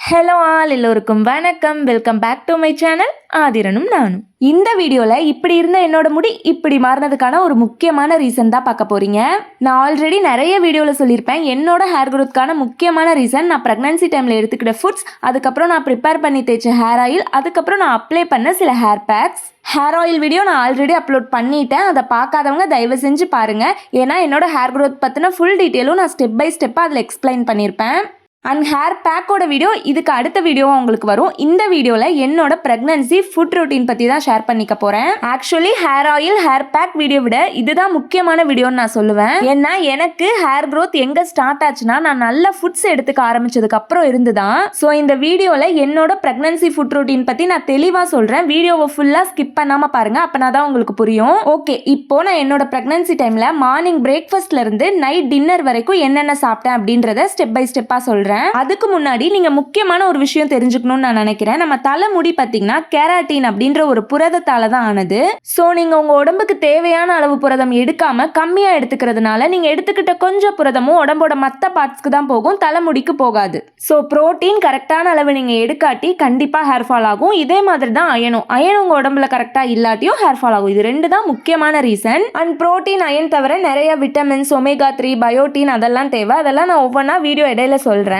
Hello all எல்லோருக்கும் வணக்கம். Welcome back to my channel ஆதிரனும் நானும். இந்த வீடியோவில் இப்படி இருந்த என்னோட முடி இப்படி மாறினதுக்கான ஒரு முக்கியமான ரீசன் தான் பார்க்க போகிறீங்க நான் ஆல்ரெடி நிறைய வீடியோவில் சொல்லியிருப்பேன். என்னோட ஹேர் க்ரோத்க்கான முக்கியமான ரீசன் நான் ப்ரெக்னன்சி டைமில் எடுத்துக்கிட்ட ஃபுட்ஸ் அதுக்கப்புறம் நான் ப்ரிப்பேர் பண்ணி தேய்ச்ச ஹேர் ஆயில் அதுக்கப்புறம் நான் அப்ளை பண்ண சில hair packs hair oil video நான் ஆல்ரெடி அப்லோட் பண்ணிட்டேன். அதை பார்க்காதவங்க தயவு செஞ்சு பாருங்கள் ஏன்னா என்னோட ஹேர் க்ரோத் பற்றின ஃபுல் டீட்டெயிலும் நான் ஸ்டெப் பை ஸ்டெப்பாக அதில் எக்ஸ்பிளைன் பண்ணியிருப்பேன். அண்ட் ஹேர் பேக்கோட வீடியோ இதுக்கு அடுத்த வீடியோவும் உங்களுக்கு வரும். இந்த வீடியோவில் என்னோட ப்ரெக்னன்சி ஃபுட் ரொட்டீன் பற்றி தான் ஷேர் பண்ணிக்க போகிறேன் actually hair oil hair pack video விட இதுதான் முக்கியமான வீடியோன்னு நான் சொல்லுவேன். ஏன்னா எனக்கு ஹேர் க்ரோத் எங்கே ஸ்டார்ட் ஆச்சுன்னா நான் நல்ல ஃபுட்ஸ் எடுத்துக்க ஆரம்பிச்சதுக்கு அப்புறம் இருந்து தான் ஸோ இந்த வீடியோவில் என்னோட ப்ரெக்னன்சி ஃபுட் ரொட்டீன் பற்றி நான் தெளிவாக சொல்கிறேன் வீடியோவை ஃபுல்லாக ஸ்கிப் பண்ணாமல் பாருங்கள் அப்போனா தான் உங்களுக்கு புரியும். ஓகே இப்போ நான் என்னோட ப்ரெக்னன்சி டைமில் மார்னிங் பிரேக்ஃபாஸ்ட்லேருந்து நைட் டின்னர் வரைக்கும் என்னென்ன சாப்பிட்டேன் அப்படின்றத ஸ்டெப் பை ஸ்டெப்பாக சொல்கிறேன் அதுக்கு முன்னாடி நீங்கள் முக்கியமான ஒரு விஷயம் தெரிஞ்சுக்கணும்னு நான் நினைக்கிறேன். நம்ம தலைமுடி பார்த்தீங்கன்னா கேராட்டின் அப்படின்ற ஒரு புரதத்தால தான் ஆனது. ஸோ நீங்கள் உங்கள் உடம்புக்கு தேவையான அளவு புரதம் எடுக்காம கம்மியாக எடுத்துக்கிறதுனால நீங்கள் எடுத்துக்கிட்ட கொஞ்சம் புரதமும் உடம்போட மற்ற பார்ட்ஸ்க்கு தான் போகும் தலைமுடிக்கு போகாது. ஸோ புரோட்டீன் கரெக்டான அளவு நீங்கள் எடுக்காட்டி கண்டிப்பாக ஹேர் ஃபால் ஆகும். இதே மாதிரி தான் அயனும். அயன் உங்கள் உடம்புல கரெக்டாக இல்லாட்டியும் ஹேர் ஃபால் ஆகும். இது ரெண்டு தான் முக்கியமான ரீசன் அண்ட் புரோட்டீன் அயன் தவிர நிறைய விட்டமின்ஸ் ஒமேகா த்ரீ பயோட்டின் அதெல்லாம் தேவை. அதெல்லாம் நான் ஒவ்வொன்றா வீடியோ இடையில சொல்கிறேன்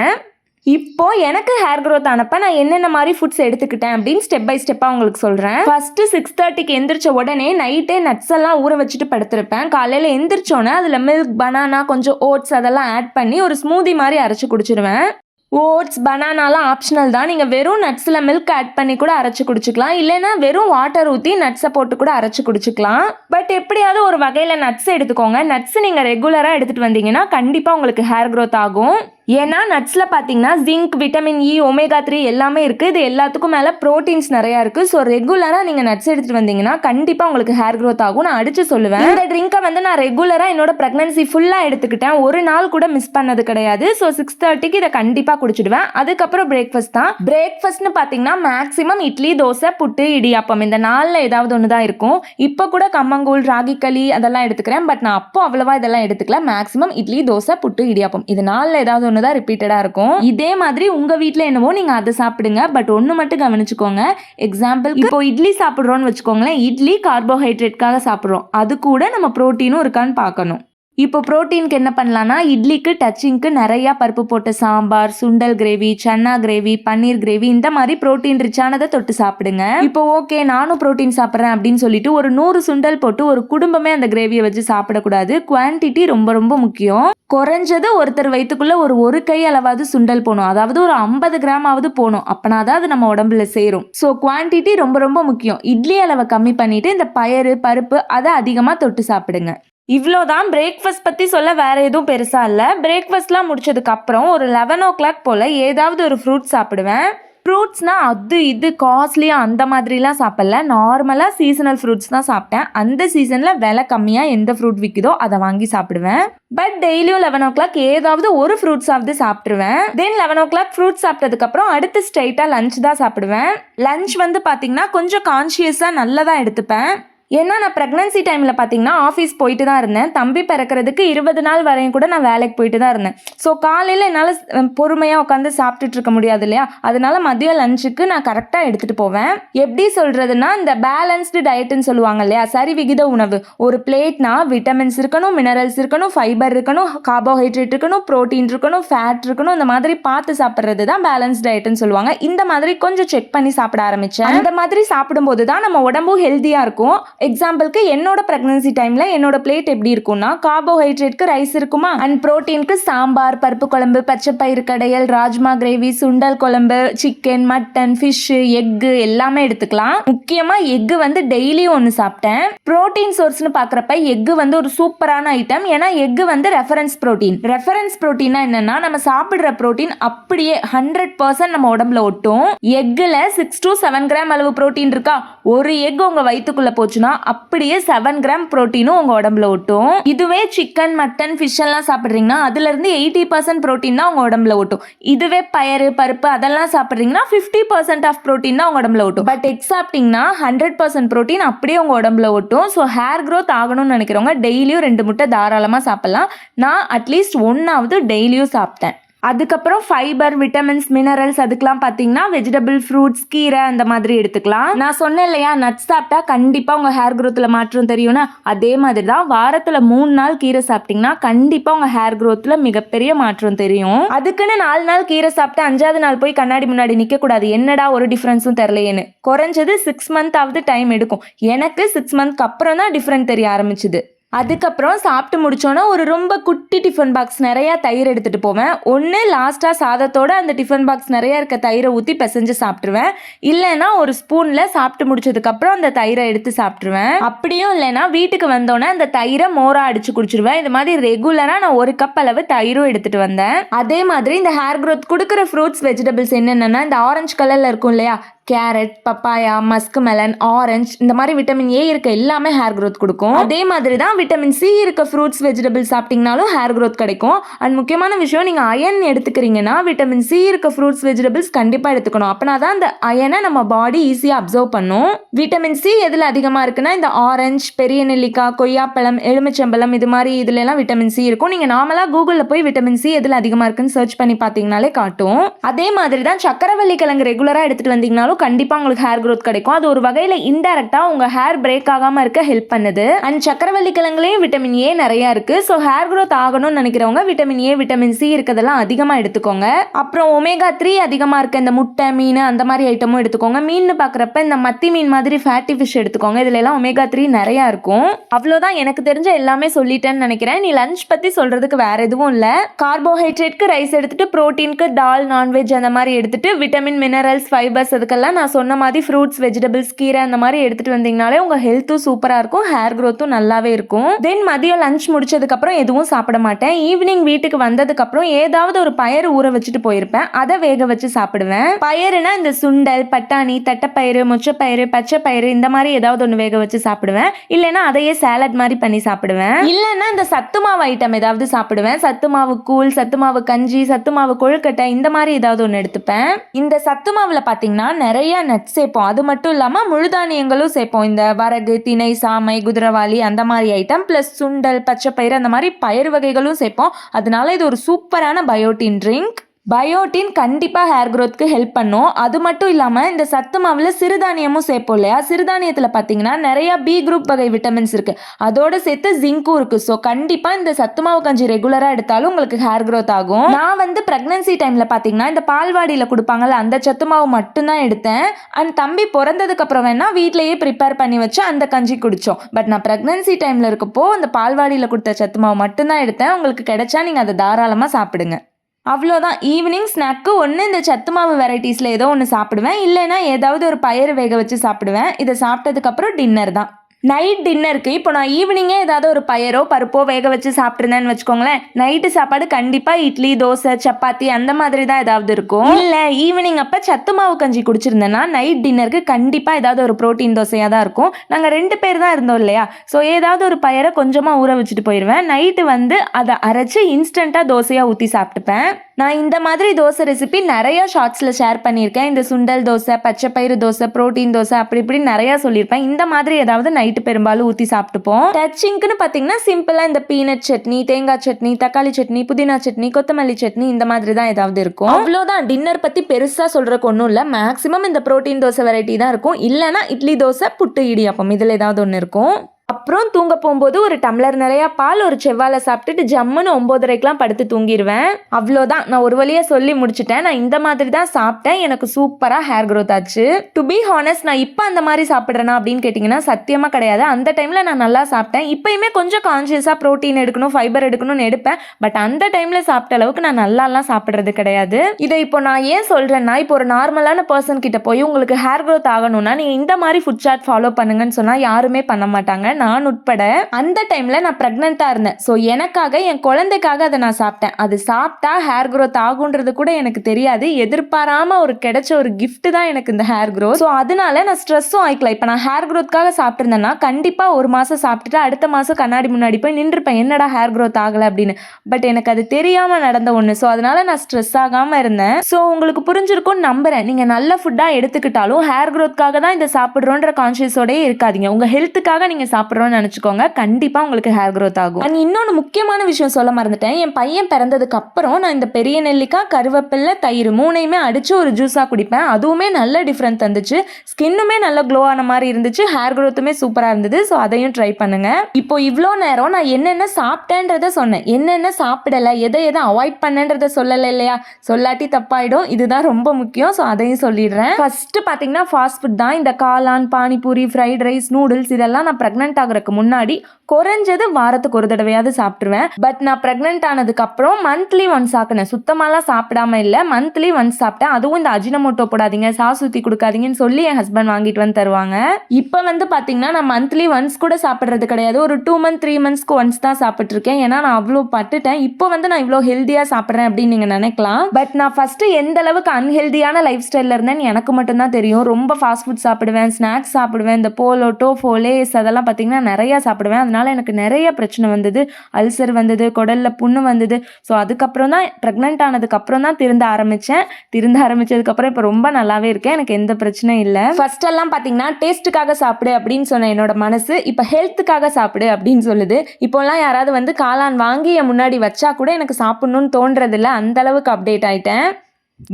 இப்போ எனக்கு ஹேர் க்ரோத் ஆனப்ப நான் என்னென்ன மாதிரி ஃபுட்ஸ் எடுத்துக்கிட்டேன் அப்படின்னு ஸ்டெப் பை ஸ்டெப்பாக உங்களுக்கு சொல்கிறேன் ஃபஸ்ட்டு சிக்ஸ் தேர்ட்டிக்கு எந்திரிச்ச உடனே நைட்டே நட்ஸ் எல்லாம் ஊற வச்சுட்டு படுத்திருப்பேன். காலையில் எந்திரிச்சோன்னே அதில் மில்க் பனானா கொஞ்சம் ஓட்ஸ் அதெல்லாம் ஆட் பண்ணி ஒரு ஸ்மூதி மாதிரி அரைச்சி குடிச்சிருவேன். ஓட்ஸ் பனானாலாம் ஆப்ஷனல் தான். நீங்கள் வெறும் நட்ஸில் மில்க் ஆட் பண்ணி கூட அரைச்சி குடிச்சிக்கலாம். இல்லைன்னா வெறும் வாட்டர் ஊற்றி நட்ஸை போட்டு கூட அரைச்சி குடிச்சிக்கலாம். பட் எப்படியாவது ஒரு வகையில் நட்ஸ் எடுத்துக்கோங்க. நட்ஸ் நீங்கள் ரெகுலராக எடுத்துகிட்டு வந்தீங்கன்னா கண்டிப்பாக உங்களுக்கு ஹேர் க்ரோத் ஆகும். ஏன்னா நட்ஸில் பார்த்தீங்கன்னா zinc vitamin E omega three எல்லாமே இருக்குது இது எல்லாத்துக்கும் மேலே ப்ரோட்டீன்ஸ் நிறையா இருக்குது ஸோ ரெகுலராக நீங்கள் நட்ஸ் எடுத்துகிட்டு வந்தீங்கன்னா கண்டிப்பாக உங்களுக்கு ஹேர் க்ரோத் ஆகும். நான் அடித்து சொல்லுவேன். இந்த ட்ரிங்கை வந்து நான் ரெகுலராக என்னோட ப்ரெக்னன்சி ஃபுல்லாக எடுத்துக்கிட்டேன். ஒரு நாள் கூட மிஸ் பண்ணது கிடையாது. ஸோ சிக்ஸ் தேர்ட்டிக்கு இதை கண்டிப்பாக குடிச்சிடுவேன். அதுக்கப்புறம் பிரேக்ஃபாஸ்ட் தான். பிரேக்ஃபாஸ்ட்னு பார்த்தீங்கன்னா மேக்ஸிமம் இட்லி தோசை புட்டு இடியாப்பம். இந்த நாளில் ஏதாவது ஒன்று தான் இருக்கும். இப்போ கூட கம்மங்கூழ் ராகி களி அதெல்லாம் எடுத்துக்கிறேன். பட் நான் அப்போ அவ்வளோவா இதெல்லாம் எடுத்துக்கல. மேக்ஸிமம் இட்லி தோசை புட்டு இடியாப்பம். இது நாளில் ஏதாவது ஒன்று தான் ரிப்பீட்டடாக இருக்கும். இதே மாதிரி உங்கள் வீட்டில் என்னவோ நீங்கள் அதை சாப்பிடுங்க. பட் ஒன்று மட்டும் கவனிச்சுக்கோங்க. எக்ஸாம்பிள் இப்போ இட்லி சாப்பிட்றோன்னு வச்சுக்கோங்களேன். இட்லி கார்போஹைட்ரேட்காக சாப்பிட்றோம். அது கூட நம்ம ப்ரோட்டீனும் இருக்கான்னு பார்க்கணும். இப்போ ப்ரோட்டீனுக்கு என்ன பண்ணலான்னா இட்லிக்கு டச்சிங்க்கு நிறையா பருப்பு போட்ட sambar sundal gravy channa gravy paneer gravy இந்த மாதிரி ப்ரோட்டீன் ரிச்சானதை தொட்டு சாப்பிடுங்க. இப்போ ஓகே நானும் ப்ரோட்டீன் சாப்பிட்றேன் அப்படின்னு சொல்லிட்டு ஒரு நூறு சுண்டல் போட்டு ஒரு குடும்பமே அந்த கிரேவியை வச்சு சாப்பிடக்கூடாது. குவான்டிட்டி ரொம்ப ரொம்ப முக்கியம். குறைஞ்சது ஒருத்தர் வயிற்றுக்குள்ளே ஒரு ஒரு கை அளவாவது சுண்டல் போகணும் அதாவது ஒரு ஐம்பது கிராமாவது போகணும் அப்பனா தான் அது நம்ம உடம்புல சேரும். ஸோ குவான்டிட்டி ரொம்ப ரொம்ப முக்கியம். இட்லி அளவை கம்மி பண்ணிவிட்டு இந்த பயறு பருப்பு அதை அதிகமாக தொட்டு சாப்பிடுங்க. இவ்வளோதான் பிரேக்ஃபாஸ்ட் பற்றி சொல்ல வேறு எதுவும் பெருசாக இல்லை. பிரேக்ஃபாஸ்ட்லாம் முடிச்சதுக்கப்புறம் ஒரு லெவன் ஓ கிளாக் போல் ஏதாவது ஒரு ஃப்ரூட் சாப்பிடுவேன். ஃப்ரூட்ஸ்னால் அது இது காஸ்ட்லியாக அந்த மாதிரிலாம் சாப்பிடல. நார்மலாக சீசனல் ஃப்ரூட்ஸ் தான் சாப்பிட்டேன். அந்த சீசனில் விலை கம்மியாக எந்த ஃப்ரூட் விற்குதோ அதை வாங்கி சாப்பிடுவேன். பட் டெய்லியும் லெவன் ஓ கிளாக் ஏதாவது ஒரு ஃப்ரூட்ஸாவது சாப்பிட்ருவேன் then eleven o'clock fruit சாப்பிட்டதுக்கப்புறம் அடுத்து ஸ்ட்ரைட்டாக லஞ்ச் தான் சாப்பிடுவேன். லஞ்ச் வந்து பார்த்தீங்கன்னா கொஞ்சம் கான்ஷியஸாக நல்லதாக எடுத்துப்பேன். ஏன்னா நான் ப்ரெக்னன்சி டைமில் பார்த்தீங்கன்னா ஆஃபீஸ் போயிட்டு தான் இருந்தேன். தம்பி பிறக்கிறதுக்கு இருபது நாள் வரையும் கூட நான் வேலைக்கு போயிட்டு தான் இருந்தேன். ஸோ காலையில் என்னால் பொறுமையாக உட்காந்து சாப்பிட்டுட்டு இருக்க முடியாது இல்லையா? அதனால மதியம் லஞ்சுக்கு நான் கரெக்டாக எடுத்துகிட்டு போவேன். எப்படி சொல்கிறதுனா இந்த பேலன்ஸ்டு டயட்டுன்னு சொல்லுவாங்க இல்லையா? சரி விகித உணவு. ஒரு பிளேட்னா விட்டமின்ஸ் இருக்கணும் மினரல்ஸ் இருக்கணும் ஃபைபர் இருக்கணும் கார்போஹைட்ரேட் இருக்கணும் ப்ரோட்டீன் இருக்கணும் ஃபேட் இருக்கணும் இந்த மாதிரி பார்த்து சாப்பிட்றது தான் பேலன்ஸ் டயட்டுன்னு சொல்லுவாங்க. இந்த மாதிரி கொஞ்சம் செக் பண்ணி சாப்பிட ஆரம்பித்தேன் அந்த மாதிரி சாப்பிடும்போது தான் நம்ம உடம்பும் ஹெல்த்தியாக இருக்கும். எக்ஸாம்பிளுக்கு என்னோட ப்ரெக்னன்சி டைமில் என்னோட பிளேட் எப்படி இருக்கும்னா கார்போஹைட்ரேட்க்கு ரைஸ் இருக்குமா? அண்ட் ப்ரோட்டீனுக்கு சாம்பார் பருப்பு குழம்பு பச்சை பயிறு கடையல் ராஜ்மா கிரேவி சுண்டல் குழம்பு சிக்கன் மட்டன் ஃபிஷ்ஷு எக்கு எல்லாமே எடுத்துக்கலாம். முக்கியமாக எக்கு வந்து டெய்லியும் ஒன்று சாப்பிட்டேன். ப்ரோட்டீன் சோர்ஸ்னு பார்க்குறப்ப எக்கு வந்து ஒரு சூப்பரான ஐட்டம் ஏன்னா எக்கு வந்து ரெஃபரன்ஸ் ப்ரோட்டீன் ரெஃபரன்ஸ் ப்ரோட்டீனா என்னன்னா நம்ம சாப்பிட்ற ப்ரோட்டீன் அப்படியே ஹண்ட்ரட் பர்சன்ட் நம்ம உடம்புல ஒட்டும். எக்கில் சிக்ஸ் டு செவன் கிராம் அளவு ப்ரோட்டீன் இருக்கா? ஒரு எக் உங்கள் வயிற்றுக்குள்ளே போச்சுன்னா அப்படியே செவன் கிராம் ப்ரோட்டீனும் உங்கள் உடம்புல ஒட்டும். இதுவே சிக்கன் மட்டன் ஃபிஷ் எல்லாம் சாப்பிட்றீங்கன்னா அதுலேருந்து எயிட்டி பர்சன்ட் ப்ரோட்டீன் தான் உங்கள் உடம்புல ஒட்டும். இதுவே பயறு பருப்பு அதெல்லாம் சாப்பிட்றீங்கன்னா ஃபிஃப்டி பர்சன்ட் ஆஃப் ப்ரோட்டீன் தான் உங்கள் உடம்புல ஒட்டும். பட் எக் சாப்பிட்டீங்கன்னா ஹண்ட்ரட் பர்சன்ட் ப்ரோட்டீன் அப்படியே உங்கள் உடம்புல ஒட்டும். ஸோ ஹேர் க்ரோத் ஆகணும்னு நினைக்கிறவங்க டெய்லியும் ரெண்டு முட்டை தாராளமாக சாப்பிட்லாம். நான் அட்லீஸ்ட் ஒன்றாவது டெய்லியும் சாப்பிட்டேன். அதுக்கப்புறம் ஃபைபர் விட்டமின்ஸ் மினரல்ஸ் அதுக்கெல்லாம் பார்த்தீங்கன்னா வெஜிடபிள் ஃப்ரூட்ஸ் கீரை அந்த மாதிரி எடுத்துக்கலாம். நான் சொன்னேன் இல்லையா நட்ஸ் சாப்பிட்டா கண்டிப்பாக உங்கள் ஹேர் க்ரோத்தில் மாற்றம் தெரியும்னா. அதே மாதிரி தான் வாரத்தில் மூணு நாள் கீரை சாப்பிட்டீங்கன்னா கண்டிப்பாக உங்கள் ஹேர் க்ரோத்தில் மிகப்பெரிய மாற்றம் தெரியும். அதுக்குன்னு நாலு நாள் கீரை சாப்பிட்டு அஞ்சாவது நாள் போய் கண்ணாடி முன்னாடி நிற்கக்கூடாது என்னடா ஒரு டிஃப்ரென்ஸும் தெரிலையேன்னு குறைஞ்சது சிக்ஸ் மந்த் ஆகுது டைம் எடுக்கும். எனக்கு சிக்ஸ் மந்த்க்கு அப்புறம் தான் டிஃப்ரெண்ட் தெரிய ஆரம்பிச்சுது. அதுக்கப்புறம் சாப்பிட்டு முடித்தோன்னா ஒரு ரொம்ப குட்டி டிஃபன் பாக்ஸ் நிறையா தயிர் எடுத்துகிட்டு போவேன். ஒன்று லாஸ்ட்டாக சாதத்தோட அந்த டிஃபன் பாக்ஸ் நிறையா இருக்க தயிரை ஊற்றி பிசைஞ்சு சாப்பிட்ருவேன் இல்லைன்னா ஒரு ஸ்பூனில் சாப்பிட்டு முடிச்சதுக்கப்புறம் அந்த தயிரை எடுத்து சாப்பிட்ருவேன் அப்படியும் இல்லைன்னா வீட்டுக்கு வந்தோன்னே அந்த தயிரை மோராக அடித்து குடிச்சிருவேன். இது மாதிரி ரெகுலராக நான் ஒரு கப் அளவு தயிரும் எடுத்துகிட்டு வந்தேன். அதே மாதிரி இந்த ஹேர் க்ரோத் கொடுக்குற ஃப்ரூட்ஸ் வெஜிடபிள்ஸ் என்னென்னா இந்த ஆரஞ்சு கலரில் இருக்கும் இல்லையா carrot papaya musk melon orange இந்த மாதிரி விட்டமின் ஏ இருக்க எல்லாமே ஹேர் க்ரோத் கொடுக்கும். அதே மாதிரி தான் விட்டமின் சி இருக்க ஃப்ரூட்ஸ் வெஜிடபிள்ஸ் சாப்பிட்டீங்கனாலும் ஹேர் க்ரோத் கிடைக்கும். அண்ட் முக்கியமான விஷயம் நீங்கள் அயன் எடுத்துக்கிறீங்கன்னா விட்டமின் சி இருக்க ஃப்ரூட்ஸ் வெஜிடபிள்ஸ் கண்டிப்பாக எடுத்துக்கணும். அப்போனா தான் அந்த அயனை நம்ம பாடி ஈஸியாக அப்சர்வ் பண்ணும். விட்டமின் சி எதில் அதிகமாக இருக்குன்னா இந்த ஆரஞ்சு பெரிய நெல்லிக்காய் கொய்யாப்பழம் எலுமிச்சம்பழம் இது மாதிரி இதுலலாம் விட்டமின் சி இருக்கும். நீங்கள் நார்மலாக கூகுளில் போய் விட்டமின் சி எதில் அதிகமாக இருக்குன்னு சர்ச் பண்ணி பார்த்தீங்கனாலே காட்டும். அதே மாதிரி தான் சக்கரவள்ளி கிழங்கு ரெகுலராக எடுத்துகிட்டு வந்தீங்கனாலும் கண்டிப்பாக உங்களுக்கு ஹேர் க்ரோத் கிடைக்கும். அது ஒரு வகையில் இன்டெரக்டாக உங்கள் ஹேர் பிரேக் ஆகாமல் இருக்க ஹெல்ப் பண்ணுது. அண்ட் சக்கரவள்ளி கிழங்குலேயும் விட்டமின் ஏ நிறையா இருக்குது ஸோ ஹேர் க்ரோத் ஆகணும்னு நினைக்கிறவங்க விட்டமின் ஏ விட்டமின் சி இருக்கிறதெல்லாம் அதிகமாக எடுத்துக்கோங்க. அப்புறம் ஒமேகா த்ரீ அதிகமாக இருக்க இந்த முட்டை மீன் அந்த மாதிரி ஐட்டமும் எடுத்துக்கோங்க. மீன் பார்க்குறப்ப இந்த மத்தி மீன் மாதிரி ஃபேட்டி ஃபிஷ் எடுத்துக்கோங்க. இதில் எல்லாம் ஒமேகா த்ரீ நிறையா இருக்கும். அவ்வளோதான் எனக்கு தெரிஞ்ச எல்லாமே சொல்லிட்டேன்னு நினைக்கிறேன். நீ லஞ்ச் பற்றி சொல்கிறதுக்கு வேற எதுவும் இல்லை. கார்போஹைட்ரேட்க்கு ரைஸ் எடுத்துட்டு ப்ரோட்டீனுக்கு டால் நான்வெஜ் அந்த மாதிரி எடுத்துட்டு விட்டமின் மினரல்ஸ் ஃபைபர்ஸ் அதுக்கெல்லாம் நான் சொன்ன மாதிரி ஃப்ரூட்ஸ் வெஜிடபிள்ஸ் கீரை அந்த மாதிரி எடுத்துட்டு வந்தீங்கனாலே உங்கள் ஹெல்த்தும் சூப்பராக இருக்கும் ஹேர் க்ரோத்தும் நல்லாவே இருக்கும். தென் மதியம் லஞ்ச் முடிச்சதுக்கப்புறம் எதுவும் சாப்பிட மாட்டேன். ஈவினிங் வீட்டுக்கு வந்ததுக்கப்புறம் ஏதாவது ஒரு பயறு ஊற வச்சுட்டு போயிருப்பேன். அதை வேக வச்சு சாப்பிடுவேன். பயறுனா இந்த சுண்டல் பட்டாணி தட்டைப்பயிறு முச்சப்பயிறு பச்சை பயிறு இந்த மாதிரி ஏதாவது ஒன்று வேக வச்சு சாப்பிடுவேன். இல்லைன்னா அதையே சாலட் மாதிரி பண்ணி சாப்பிடுவேன். இல்லைன்னா இந்த சத்து மாவு ஐட்டம் ஏதாவது சாப்பிடுவேன். சத்து மாவு கூழ் சத்து மாவு கஞ்சி சத்து மாவு கொழுக்கட்டை இந்த மாதிரி ஏதாவது ஒன்று எடுத்துப்பேன். இந்த சத்து மாவில் பார்த்தீங்கன்னா நிறைய நட்ஸ் சேர்ப்போம். அது மட்டும் இல்லாமல் முழுதானியங்களும் சேர்ப்போம். இந்த வரகு திணை சாமை குதிரவாளி அந்த மாதிரி ஐட்டம் ப்ளஸ் சுண்டல் பச்சை பயிறு அந்த மாதிரி பயிர் வகைகளும் சேர்ப்போம். அதனால இது ஒரு சூப்பரான பயோட்டின் ட்ரிங்க் பயோட்டின் கண்டிப்பாக ஹேர் க்ரோத்க்கு ஹெல்ப் பண்ணும். அது மட்டும் இல்லாமல் இந்த சத்து மாவில் சிறுதானியமும் சேர்ப்போம் இல்லையா? சிறுதானியத்தில் பார்த்தீங்கன்னா நிறையா பி குரூப் வகை விட்டமின்ஸ் இருக்குது அதோடு சேர்த்து ஜிங்க்கும் இருக்குது ஸோ கண்டிப்பாக இந்த சத்து மாவு கஞ்சி ரெகுலராக எடுத்தாலும் உங்களுக்கு ஹேர் க்ரோத் ஆகும். நான் வந்து ப்ரெக்னன்சி டைமில் பார்த்தீங்கன்னா இந்த பால்வாடியில் கொடுப்பாங்கல்ல அந்த சத்து மாவு மட்டும்தான் எடுத்தேன். அண்ட் தம்பி பிறந்ததுக்கப்புறம் வேணால் வீட்லேயே ப்ரிப்பேர் பண்ணி வச்சு அந்த கஞ்சி குடித்தோம் பட் நான் ப்ரெக்னன்சி டைமில் இருக்கப்போ அந்த பால்வாடியில் கொடுத்த சத்து மாவு மட்டும்தான் எடுத்தேன். உங்களுக்கு கிடைச்சா நீங்கள் அதை தாராளமாக சாப்பிடுங்க. அவ்வளோதான். ஈவினிங் ஸ்நாக்கு ஒன்று இந்த சத்து மாவு வெரைட்டிஸில் ஏதோ ஒன்று சாப்பிடுவேன். இல்லைன்னா ஏதாவது ஒரு பயிறு வேக வச்சு சாப்பிடுவேன். இதை சாப்பிட்டதுக்கப்புறம் டின்னர் தான். நைட் டின்னருக்கு இப்போ நான் ஈவினிங்கே ஏதாவது ஒரு பயரோ பருப்போ வேக வச்சு சாப்பிட்ருந்தேன்னு வச்சுக்கோங்களேன். நைட்டு சாப்பாடு கண்டிப்பாக இட்லி தோசை சப்பாத்தி அந்த மாதிரி தான் ஏதாவது இருக்கும். இல்லை ஈவினிங் அப்போ சத்து மாவு கஞ்சி குடிச்சிருந்தேன்னா நைட் டின்னருக்கு கண்டிப்பாக ஏதாவது ஒரு ப்ரோட்டீன் தோசையாக தான் இருக்கும். நாங்கள் ரெண்டு பேர் தான் இருந்தோம் இல்லையா? ஸோ ஏதாவது ஒரு பயரை கொஞ்சமாக ஊற வச்சுட்டு போயிடுவேன் நைட்டு வந்து அதை அரைச்சி இன்ஸ்டண்ட்டாக தோசையாக ஊற்றி சாப்பிட்டுப்பேன். நான் இந்த மாதிரி தோசை ரெசிபி நிறையா ஷார்ட்ஸில் ஷேர் பண்ணியிருக்கேன். இந்த சுண்டல் தோசை பச்சைப்பயிறு தோசை ப்ரோட்டீன் தோசை அப்படி இப்படி நிறையா சொல்லியிருப்பேன். இந்த மாதிரி ஏதாவது நைட்டு பெரும்பாலும் ஊற்றி சாப்பிட்டுப்போம். டச்சிங்க்குன்னு பார்த்தீங்கன்னா சிம்பிளாக இந்த பீனட் சட்னி தேங்காய் சட்னி தக்காளி சட்னி புதினா சட்னி கொத்தமல்லி சட்னி இந்த மாதிரி தான் ஏதாவது இருக்கும். அவ்வளோதான். டின்னர் பற்றி பெருசாக சொல்கிறக்கு ஒன்றும் இல்லை. மேக்ஸிமம் இந்த ப்ரோட்டீன் தோசை வெரைட்டி தான் இருக்கும். இல்லைன்னா இட்லி தோசை புட்டு இடியாப்பம். இதில் ஏதாவது ஒன்று இருக்கும். அப்புறம் தூங்க போகும்போது ஒரு டம்ளர் நிறையா பால் ஒரு செவ்வாழை சாப்பிட்டுட்டு ஜம்முன்னு ஒம்போதரைக்கெலாம் படுத்து தூங்கிடுவேன் அவ்வளோதான். நான் ஒரு வழியாக சொல்லி முடிச்சிட்டேன். நான் இந்த மாதிரி தான் சாப்பிட்டேன். எனக்கு சூப்பராக ஹேர் க்ரோத் ஆச்சு. டு பி ஹானஸ்ட் நான் இப்போ அந்த மாதிரி சாப்பிட்றேனா அப்படின்னு கேட்டிங்கன்னா சத்தியமாக கிடையாது. அந்த டைமில் நான் நல்லா சாப்பிட்டேன். இப்போயுமே கொஞ்சம் கான்ஷியஸாக ப்ரோட்டீன் எடுக்கணும் ஃபைபர் எடுக்கணும்னு எடுப்பேன். பட் அந்த டைமில் சாப்பிட்ட அளவுக்கு நான் நல்லாலாம் சாப்பிட்றது கிடையாது. இதை இப்போ நான் ஏன் சொல்கிறேன்னா இப்போ ஒரு நார்மலான பர்சன் கிட்ட போய் உங்களுக்கு ஹேர் க்ரோத் ஆகணும்னா நீங்கள் இந்த மாதிரி ஃபுட் சாட் ஃபாலோ பண்ணுங்கன்னு சொன்னால் யாருமே பண்ண மாட்டாங்க. நான் நான் உட்பட அந்த டைமில் நான் ப்ரெக்னெண்ட்டாக இருந்தேன். ஸோ எனக்காக என் குழந்தைக்காக அதை நான் சாப்பிட்டேன். அது சாப்பிட்டா ஹேர் க்ரோத் ஆகுன்றது கூட எனக்கு தெரியாது. எதிர்பாராம ஒரு கிடைச்ச ஒரு கிஃப்ட் தான் எனக்கு இந்த ஹேர் க்ரோத் ஸோ அதனால நான் ஸ்ட்ரெஸ்ஸும் ஆயிக்கல. இப்போ நான் ஹேர் growthக்காக சாப்பிட்ருந்தேன்னா கண்டிப்பாக ஒரு மாதம் சாப்பிட்டுட்டு அடுத்த மாதம் கண்ணாடி முன்னாடி போய் நின்றுப்பேன். என்னடா ஹேர் க்ரோத் ஆகலை அப்படின்னு. பட் எனக்கு அது தெரியாமல் நடந்த ஒன்று ஸோ அதனால நான் ஸ்ட்ரெஸ் ஆகாமல் இருந்தேன். ஸோ உங்களுக்கு புரிஞ்சிருக்கும்னு நம்புறேன். நீங்கள் நல்ல ஃபுட்டாக எடுத்துக்கிட்டாலும் ஹேர் growthக்காக தான் இதை சாப்பிட்றோன்ற கான்ஷியஸோடயே இருக்காதீங்க. உங்கள் ஹெல்த்துக்காக நீங்கள் சாப்பிட்ற போடுறோம்னு நினச்சிக்கோங்க. கண்டிப்பாக உங்களுக்கு ஹேர் க்ரோத் ஆகும். அண்ட் இன்னொன்று முக்கியமான விஷயம் சொல்ல மறந்துட்டேன். என் பையன் பிறந்ததுக்கு அப்புறம் நான் இந்த பெரிய நெல்லிக்காய் கருவேப்பிலை தயிர் மூணையுமே அடித்து ஒரு ஜூஸாக குடிப்பேன். அதுவுமே நல்ல டிஃப்ரெண்ட் தந்துச்சு. ஸ்கின்னுமே நல்ல க்ளோ ஆன மாதிரி இருந்துச்சு. ஹேர் க்ரோத்துமே சூப்பராக இருந்தது. ஸோ அதையும் ட்ரை பண்ணுங்கள் இப்போ இவ்வளோ நேரம் நான் என்னென்ன சாப்பிட்டேன்றத சொன்னேன். என்னென்ன சாப்பிடலை எதை எதை அவாய்ட் பண்ணேன்றத சொல்லலை இல்லையா? சொல்லாட்டி தப்பாயிடும். இதுதான் ரொம்ப முக்கியம். ஸோ அதையும் சொல்லிடுறேன். ஃபர்ஸ்ட் பார்த்தீங்கன்னா ஃபாஸ்ட் ஃபுட் தான். இந்த காளான் பானிபூரி ஃப்ரைட் ரைஸ் நூடுல்ஸ் இதெல்லாம் நான் ப்ரெக்னென்ட் ஆகிறதுக்கு முன்னாடி குறைஞ்சது வாரத்துக்கு ஒரு தடவையாவது சாப்பிட்ருவேன் பட் நான் ப்ரெக்னென்ட் ஆனதுக்கு அப்புறம் மந்த்லி ஒன்ஸ் ஆக்கினேன். சுத்தமாலாம் சாப்பிடாம இல்லை. மந்த்லி ஒன்ஸ் சாப்பிட்டேன். அதுவும் இந்த அஜினமோட்டோ போடாதீங்க. சாஸ் ஊற்றி கொடுக்காதீங்கன்னு சொல்லி என் ஹஸ்பண்ட் வாங்கிட்டு வந்து தருவாங்க. இப்போ வந்து பார்த்தீங்கன்னா நான் மந்த்லி ஒன்ஸ் கூட சாப்பிட்றது கிடையாது. ஒரு டூ மந்த் த்ரீ மந்த்ஸ்க்கு ஒன்ஸ் தான் சாப்பிட்ருக்கேன் ஏன்னா நான் அவ்வளோ பட்டுட்டேன். இப்போ வந்து நான் இவ்வளோ ஹெல்த்தியாக சாப்பிட்றேன் அப்படின்னு நீங்கள் நினைக்கலாம். பட் நான் ஃபஸ்ட்டு எந்த அளவுக்கு அன்ஹெல்தியான லைஃப் ஸ்டைலில் இருந்தேன்னு எனக்கு மட்டும்தான் தெரியும். ரொம்ப ஃபாஸ்ட் ஃபுட் சாப்பிடுவேன். ஸ்நாக்ஸ் சாப்பிடுவேன். இந்த போலோ டோஃபோ லேஸ் அதெல்லாம் பார்த்தீங்கன்னா நிறையா சாப்பிடுவேன். அதனால எனக்கு நிறைய பிரச்சனை வந்தது. அல்சர் வந்தது குடலில் புண்ணு வந்தது. ஸோ அதுக்கப்புறம் தான் ப்ரெக்னென்ட் ஆனதுக்கப்புறம் தான் திருந்த ஆரம்பித்தேன் திருந்த ஆரம்பித்ததுக்கப்புறம் இப்போ ரொம்ப நல்லாவே இருக்கேன். எனக்கு எந்த பிரச்சனையும் இல்லை. ஃபஸ்ட்டெல்லாம் பார்த்தீங்கன்னா டேஸ்ட்டுக்காக சாப்பிடு அப்படின்னு சொன்ன என்னோட மனசு இப்போ ஹெல்த்துக்காக சாப்பிடு அப்படின்னு சொல்லுது. இப்போல்லாம் யாராவது வந்து காளான் வாங்கி என் முன்னாடி வச்சா கூட எனக்கு சாப்பிட்ணுன்னு தோன்றதில்ல. அந்த அளவுக்கு அப்டேட் ஆகிட்டேன்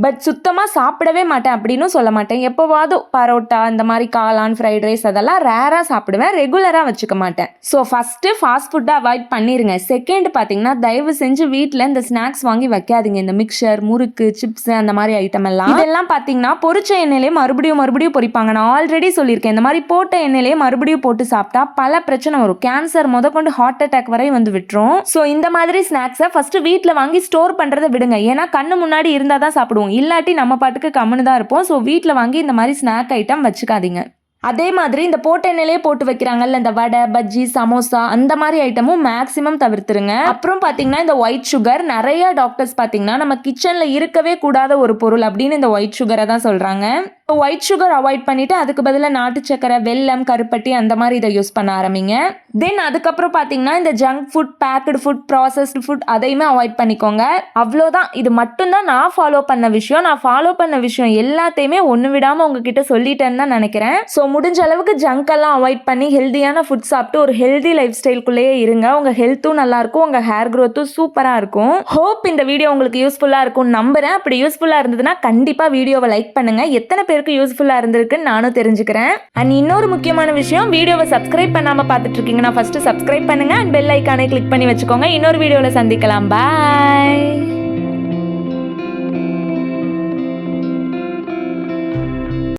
பட் சுத்தமாக சாப்பிடவே மாட்டேன் அப்படின்னு சொல்ல மாட்டேன். எப்போவாவது பரோட்டா இந்த மாதிரி காளான் ஃப்ரைட் ரைஸ் அதெல்லாம் ரேராக சாப்பிடுவேன். ரெகுலராக வச்சுக்க மாட்டேன். ஸோ ஃபஸ்ட்டு ஃபாஸ்ட் ஃபுட்டை அவாய்ட் பண்ணிடுங்க செகண்ட் பார்த்தீங்கன்னா தயவு செஞ்சு வீட்டில் இந்த ஸ்நாக்ஸ் வாங்கி வைக்காதீங்க. இந்த மிக்சர் முறுக்கு சிப்ஸ் அந்த மாதிரி ஐட்டம் எல்லாம். இதெல்லாம் பார்த்தீங்கன்னா பொரிச்ச எண்ணெயிலே மறுபடியும் மறுபடியும் பொரிப்பாங்க. நான் ஆல்ரெடி சொல்லியிருக்கேன். இந்த மாதிரி போட்ட எண்ணெயிலே மறுபடியும் போட்டு சாப்பிட்டா பல பிரச்சனை வரும். கேன்சர் முதற்கொண்டு ஹார்ட் அட்டாக் வரை வந்து விட்டுரும். ஸோ இந்த மாதிரி ஸ்நாக்ஸை ஃபஸ்ட்டு வீட்டில் வாங்கி ஸ்டோர் பண்ணுறதை விடுங்க. ஏன்னா கண்ணு முன்னாடி இருந்தால் தான் சாப்பிடுவோம். இல்லாட்டி நம்ம பாட்டுக்கு கம்முன்னு தான் இருப்போம். ஸோ வீட்டில் வாங்கி இந்த மாதிரி ஸ்நாக் ஐட்டம் வச்சுக்காதீங்க. அதே மாதிரி இந்த போட்ட எண்ணெயிலே போட்டு வைக்கிறாங்கல்ல இந்த வடை பஜ்ஜி சமோசா அந்த மாதிரி ஐட்டமும் மேக்ஸிமம் தவிர்த்துருங்க. அப்புறம் பார்த்தீங்கன்னா இந்த ஒயிட் சுகர் நிறைய டாக்டர்ஸ் பார்த்தீங்கன்னா நம்ம கிச்சனில் இருக்கவே கூடாத ஒரு பொருள் அப்படின்னு இந்த ஒயிட் சுகரை தான் சொல்கிறாங்க ஒயிட் சுகர் அவாய்ட் பண்ணிட்டு அதுக்கு பதிலாக நாட்டு சக்கரை வெல்லம் கருப்பட்டி அந்த மாதிரி இதை யூஸ் பண்ண ஆரம்பிங்க. தென் அதுக்கப்புறம் பார்த்தீங்கன்னா இந்த junk food packaged food processed food அதையுமே அவாய்ட் பண்ணிக்கோங்க. அவ்வளோதான். இது மட்டும்தான் நான் ஃபாலோ பண்ண விஷயம். நான் ஃபாலோ பண்ண விஷயம் எல்லாத்தையுமே ஒன்று விடாமல் உங்ககிட்ட சொல்லிட்டேன்னு தான் நினைக்கிறேன். ஸோ முடிஞ்ச அளவுக்கு ஜங்க் எல்லாம் அவாய்ட் பண்ணி ஹெல்தியான ஃபுட் சாப்பிட்டு ஒரு ஹெல்தி லைஃப் ஸ்டைல்குள்ளேயே இருங்க. உங்கள் ஹெல்த்தும் நல்லா இருக்கும் உங்கள் ஹேர் க்ரோத்தும் சூப்பராக இருக்கும். ஹோப் இந்த வீடியோ உங்களுக்கு யூஸ்ஃபுல்லாக இருக்கும்னு நம்புகிறேன் அப்படி யூஸ்ஃபுல்லாக இருந்ததுன்னா கண்டிப்பாக வீடியோவை லைக் பண்ணுங்கள் எத்தனை பேர் பேருக்கு யூஸ்ஃபுல்லாக இருந்திருக்குன்னு நானும் தெரிஞ்சுக்கிறேன். அண்ட் இன்னொரு முக்கியமான விஷயம் வீடியோவை சப்ஸ்கிரைப் பண்ணாமல் பார்த்துட்டு இருக்கீங்கன்னா ஃபஸ்ட்டு சப்ஸ்கிரைப் பண்ணுங்க. அண்ட் பெல் ஐக்கானை கிளிக் பண்ணி வச்சுக்கோங்க. இன்னொரு வீடியோவில் சந்திக்கலாம். பாய்